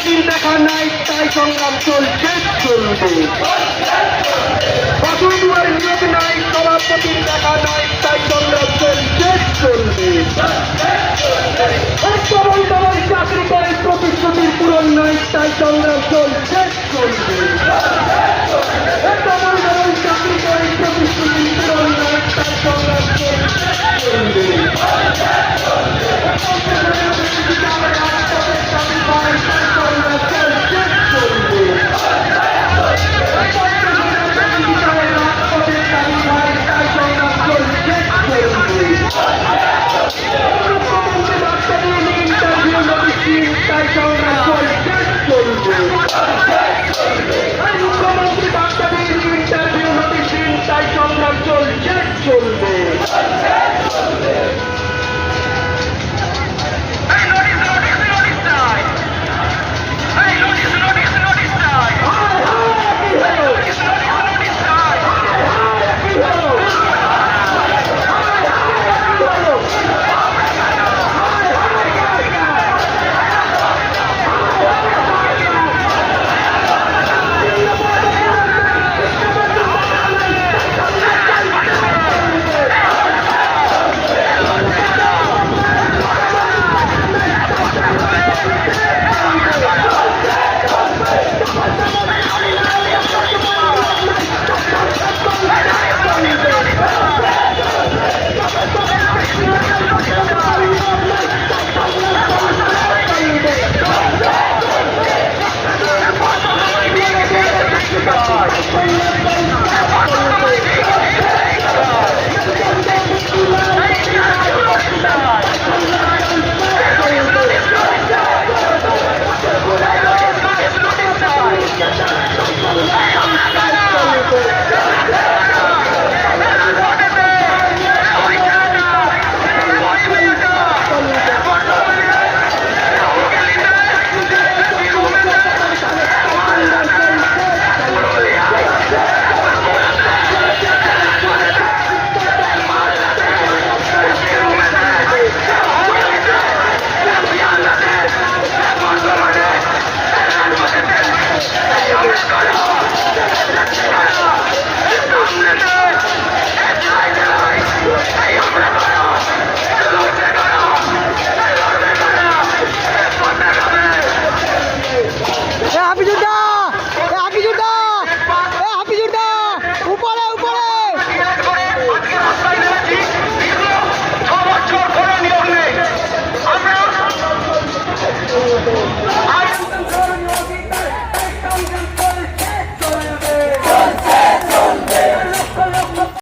সভাপতির দেখা নাই, তাই সংগ্রাম চলছে, চলবে। বাসুদুয়ার নিয়োগ নাই সভাপতির দেখা নাই, তাই সংগ্রাম চলছে, চলবে। ডবল ডবল চাকরি করে, প্রতিশ্রুতির পূরণ নাই, তাই সংগ্রাম চলছে, চলবে।